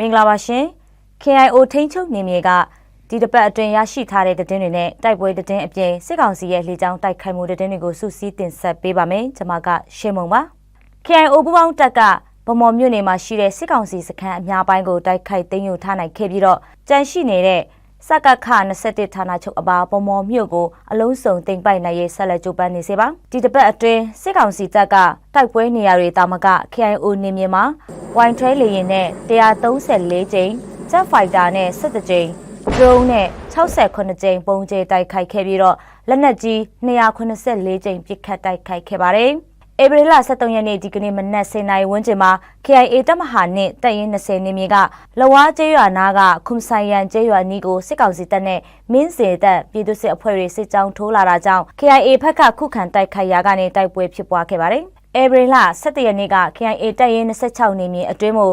မင်္ဂလာပါရှင် KIO ထိန်းချုပ်နေမြေကဒီတစ်ပတ်အတွင်းရရှိထားတဲ့သတင်းတွေနဲ့တိုက်ပွဲသတင်းအပြင်စစ်ကောင်စီရဲ့လေကြောင်းတိုက်ခိုက်မှုသတင်းတွေကိုစုစည်းတင်ဆက်ပေးပါမယ်ကျွန်မကရှင်းမုံပါ KIO ပူပေါင်းတပ်ကဗမော်မြို့နယ်မှာရှိတဲ့စစ်ကောင်စီစခန်းအများပိုင်းကိုတိုက်ခိုက်သိမ်းယူထားနိုင်ခဲ့ပြီးတော့ကြန့်ရှိနေတဲ့စကခ21ဌာနချုပ်အပါဗမော်မြို့ကိုအလုံးစုံတင်ပိုက်နိုင်ရေးဆက်လက်ကြိုးပမ်းနေစေပါဒီတစ်ပတ်အတွင်းစစ်ကောင်စီတပ်ကတိုက်ပွဲနေရာတွေတာမက KIO နေမြေမှာ ဝိုင်ထရဲလေရင်နဲ့134ကြိမ် Jet Fighter နဲ့17ကြိမ် drone နဲ့68ကြိမ်ပုံကျဲတိုက်ခိုက်ခဲ့ပြီးတော့လက်နက်ကြီး284ကြိမ်ပစ်ခတ်တိုက်ခိုက်ခဲ့ပါတယ်။ဧပြီလ23ရက်နေ့ဒီကနေ့မနက်10:00နာရီဝန်းကျင်မှာ KIA တပ်မဟာနဲ့တပ်ရင်း20နေမြေကလဝါကျေးရွာနာကခုမဆိုင်ရန်ကျေးရွာနီးကိုစစ်ကောင်စီတပ်နဲ့မင်းစေတပ်ပြည်သူစစ်အဖွဲ့တွေစစ်ကြောင်းထိုးလာတာကြောင့် KIA ဘက်ကခုခံတိုက်ခိုက်ရာကနေတိုက်ပွဲဖြစ်ပွားခဲ့ပါတယ်။ ဧပြီလ17ရက်နေ့က KIA တပ်ရင်း26နေမြေအတွင်းမှာ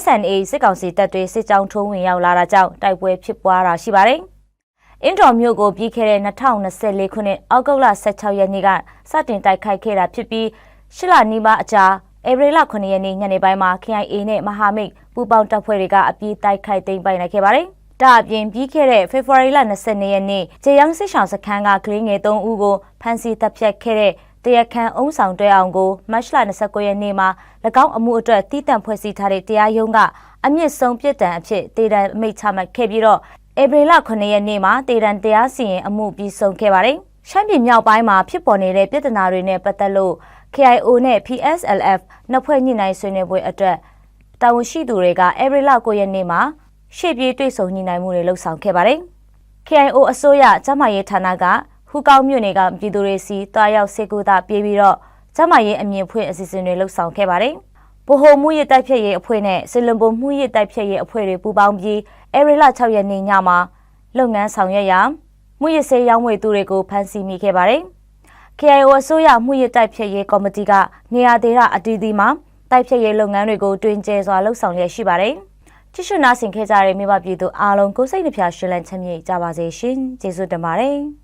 SNA စစ်ကောင်စီတပ်တွေစစ်ကြောင်းထိုးဝင်ရောက်လာတာကြောင့်တိုက်ပွဲဖြစ်ပွားတာရှိပါတယ်။အင်တော်မြို့ကိုပြီးခဲ့တဲ့2024ခုနှစ်အောက်တိုဘာ16ရက်နေ့ကစတင်တိုက်ခိုက်ခဲ့တာဖြစ်ပြီးရှစ်လနီးပါးအကြာဧပြီလ9ရက်နေ့ညနေပိုင်းမှာ KIA နဲ့မဟာမိတ်ပူးပေါင်းတပ်ဖွဲ့တွေကအပြေးတိုက်ခိုက်သိမ်းပိုက်နိုင်ခဲ့ပါတယ်။ဒါအပြင်ပြီးခဲ့တဲ့ဖေဖော်ဝါရီလ22ရက်နေ့ဂျေယန်းစစ်ဆောင်စခန်းကကလေးငယ်3ဦးကိုဖမ်းဆီးတပ်ဖြတ်ခဲ့တဲ့ တရခန်အုံဆောင်တွဲအောင်ကိုမတ်လ29ရက်နေ့မှာ၎င်းအမှုအတွက်တည်တံ့ဖွဲ့စည်းထားတဲ့တရားရုံးကအမြင့်ဆုံးပြစ်ဒဏ်အဖြစ်တေဒဏ်အမိန့်ချမှတ်ခဲ့ပြီးတော့ဧပြီလ9ရက်နေ့မှာတေဒဏ်တရားစီရင်အမှုပြီးဆုံးခဲ့ပါတယ်။ရှမ်းပြည်မြောက်ပိုင်းမှာဖြစ်ပေါ်နေတဲ့ပြည်ထနာတွေနဲ့ပတ်သက်လို့ KIO နဲ့ PSLF နှစ်ဖွဲ့ညှိနှိုင်းဆွေးနွေးပွဲအတွက်တာဝန်ရှိသူတွေကဧပြီလ9ရက်နေ့မှာရှေ့ပြေးတွေ့ဆုံညှိနှိုင်းမှုတွေလှုပ်ဆောင်ခဲ့ပါတယ်။ KIO အစိုးရကျန်းမာရေးဌာနက ဟူကောင်းမြို့နယ်ကပြည်သူတွေစီတွားရောက်စေကူတာပြေးပြီးတော့ကျန်းမာရေးအမြင်ဖွင့်အစီအစဉ်တွေလှုပ်ဆောင်ခဲ့ပါတယ်။ဗဟိုမှုရတိုက်ဖြတ်ရေးအဖွဲ့နဲ့စလန်ဘုံမှုရတိုက်ဖြတ်ရေးအဖွဲ့တွေပူးပေါင်းပြီးအေရီလာ6ရက်နေ့ညမှာလုပ်ငန်းဆောင်ရွက်ရာမှုရစေးရောင်းဝယ်သူတွေကိုဖမ်းဆီးမိခဲ့ပါတယ်။ KIO အစိုးရမှုရတိုက်ဖြတ်ရေးကော်မတီကနေရာဒေသအတီးသီးမှာတိုက်ဖြတ်ရေးလုပ်ငန်းတွေကိုတွင်ကျဲစွာလှုပ်ဆောင်ရရှိပါတယ်။ကြည့်ရှုနားဆင်ခဲ့ကြတဲ့မိဘပြည်သူအားလုံးကိုစိတ်နှပြရှင်လန်းချမ်းမြေ့ကြပါစေရှင်။ကျေးဇူးတင်ပါတယ်။